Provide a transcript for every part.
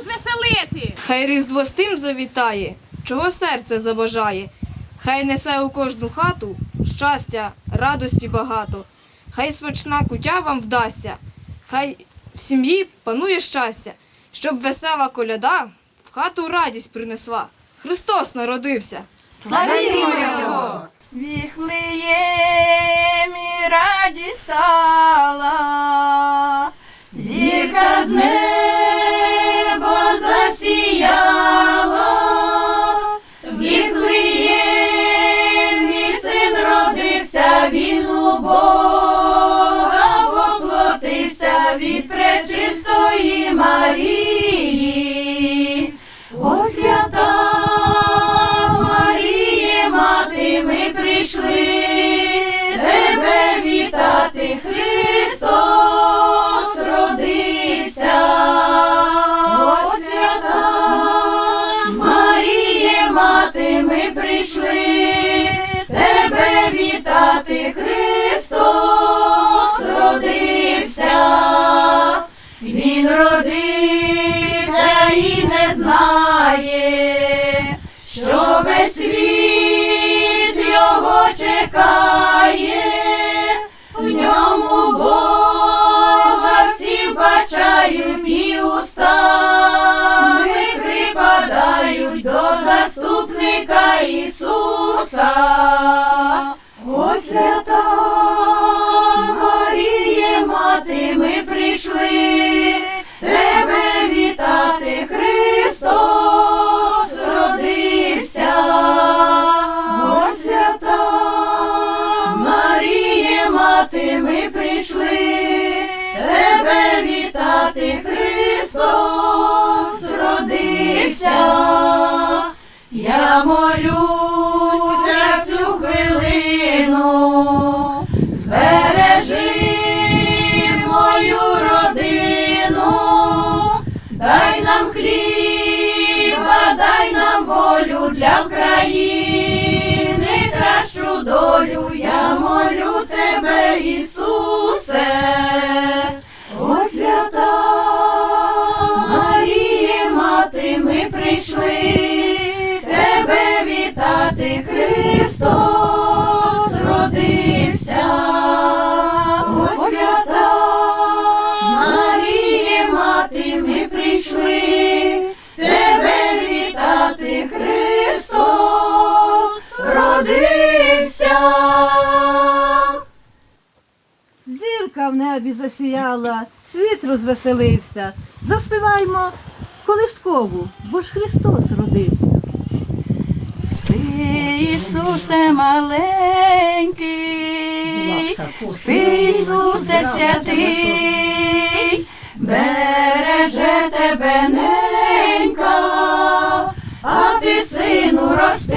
розвеселити. Хай Різдво з тим завітає, чого серце забажає. Хай несе у кожну хату щастя, радості багато. Хай смачна кутя вам вдасться, хай в сім'ї панує щастя, щоб весела коляда в хату радість принесла. Христос народився. Славімо його! Віхлеємі радість стала, God. Христос родився. Я молюся в цю хвилину, збережи мою родину, дай нам хліба, дай нам волю для України, кращу долю, я молю тебе, Ісусе, прийшли тебе вітати, Христос родився. О, свята мати, ми прийшли тебе вітати, Христос родився. Зірка в небі засіяла, світ розвеселився. Заспіваймо колискову, бо ж Христос родився. Спи, Ісусе маленький, спи, Ісусе святий, береже тебе ненька, а ти сину рости,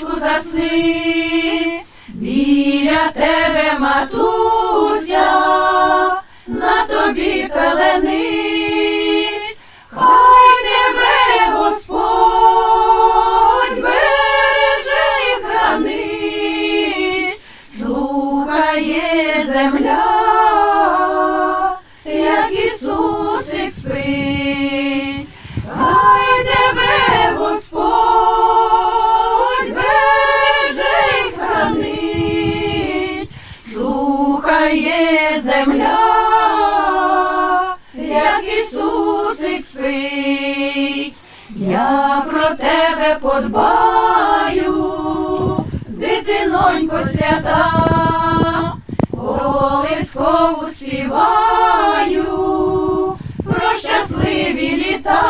синочку, засни, біля тебе матуся, на тобі пеленить, подбаю, дитинонько свята, Колискову співаю, про щасливі літа.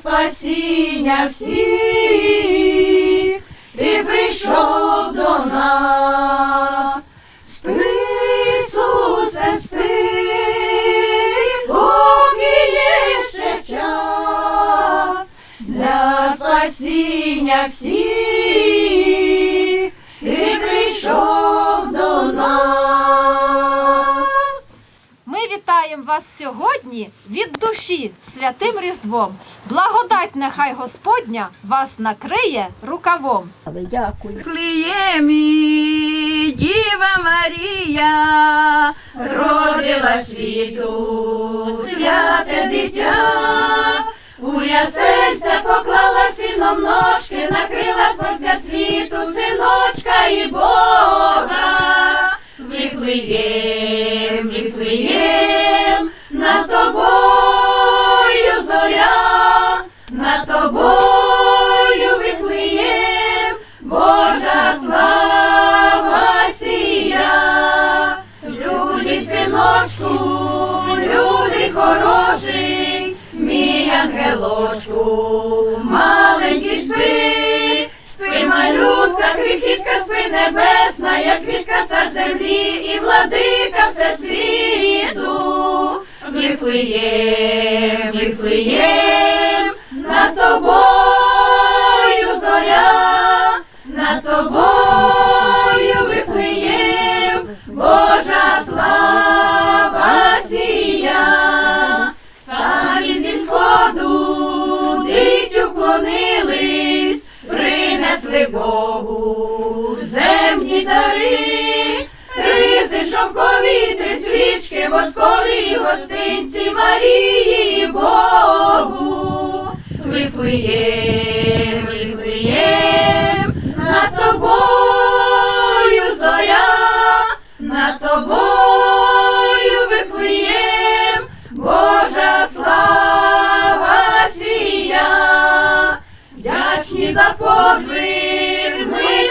Спасіння всі, ти прийшов до нас. Спасіння всіх, ти прийшов до нас. Ми вітаємо вас сьогодні від душі святим Різдвом. Благодать нехай Господня вас накриє рукавом. Кліємі, Діва Марія, родила світу, святе дитя, у ясельця поклала сином ножки, накрила сонця світу, синочка і Бога. Вифлеєм, Вифлеєм, над тобою зоря, над тобою Вифлеєм, Божа слава сія, люблі синочку, люблі хороший, мій ангелочку, спи, спи, малютка, крихітка, спи небесна, як квітка цар землі і владика всесвіту. Вифлеєм, Вифлеєм, над тобою принесли Богу земні дари, ризи шовкові, три свічки, воскові гостинці Марії Богу. Вифлеєм, Вифлеєм, над тобою зоря, над тобою Вифлеєм, Божа слава сія. Вдячні за подвиг,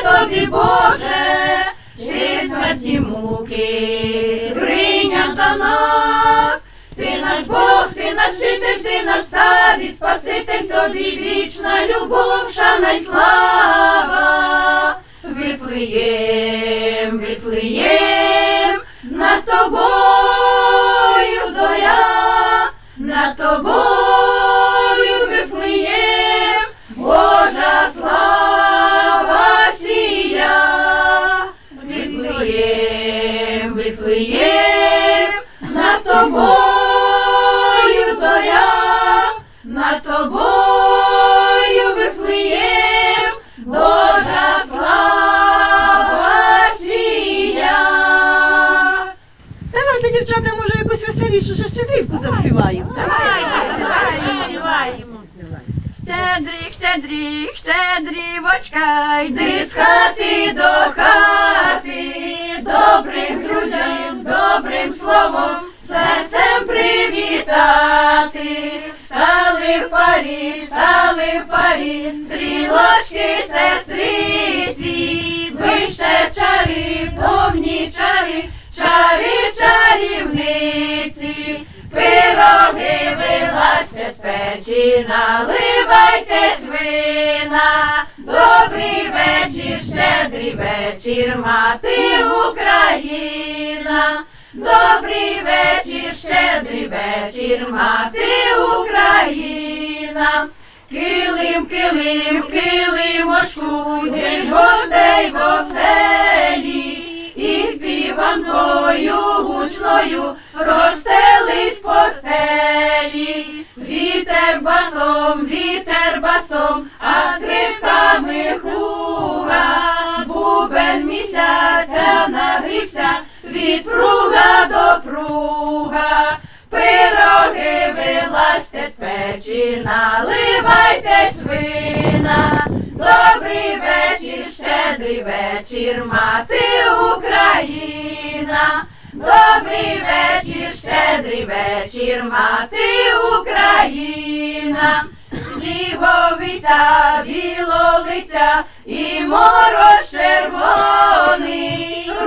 тобі, Боже, чи смерті муки прийняв за нас. Ти наш Бог, ти наш житель, ти наш цар спаситель, тобі вічна любов, шана й слава. Вифлеєм, Вифлеєм, над тобою тобою зоря, над тобою Вифлеєм, Божа слава сія. Давайте, дівчата, може, якусь веселішу ще щедрівку заспіваємо. Щедрик, щедрик, щедрівочка, йди з хати до хати, добрих друзів, добрим словом, серцем привітати. Стали в парі, стали в парі, стрілочки, сестриці, вище чари, повні чари, чари чарівниці. Пироги вилазьте з печі, наливайте свина. Добрий вечір, щедрий вечір, мати Україна. Добрий вечір, щедрий вечір, мати Україна. Килим, килим, килимошку, де ж гостей в оселі, і співанкою гучною розстелись постелі. Вітер басом, вітер басом, а скрипками хуга, бубен місяця від пруга до пруга. Пироги вилазьте з печі, наливайте свина. Добрий вечір, щедрий вечір, мати Україна. Добрий вечір, щедрий вечір, мати Україна. Сніговиця, білолиця і мороз червоний,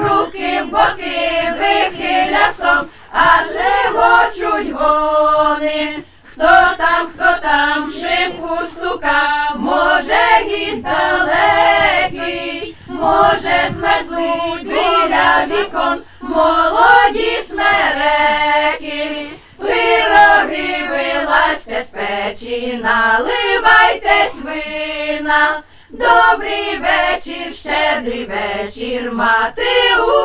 руки в боки вихилясом, аж гочуть гони. Хто там, хто там шибку стука, може гість далекий, може змерзнуть біля вікон молоді смереки. Пироги вилазьте з печі, наливайтесь вина. Добрий вечір, щедрий вечір, мати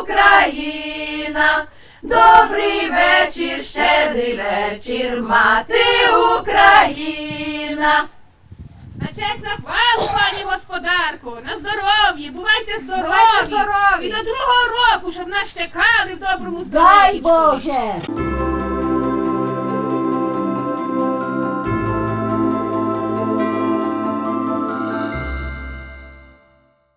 Україна. Добрий вечір, щедрий вечір, мати Україна. На честь на хвалу, пані господарку, на здоров'ї, бувайте здорові. І до другого року, щоб нас чекали в доброму Дай. Боже!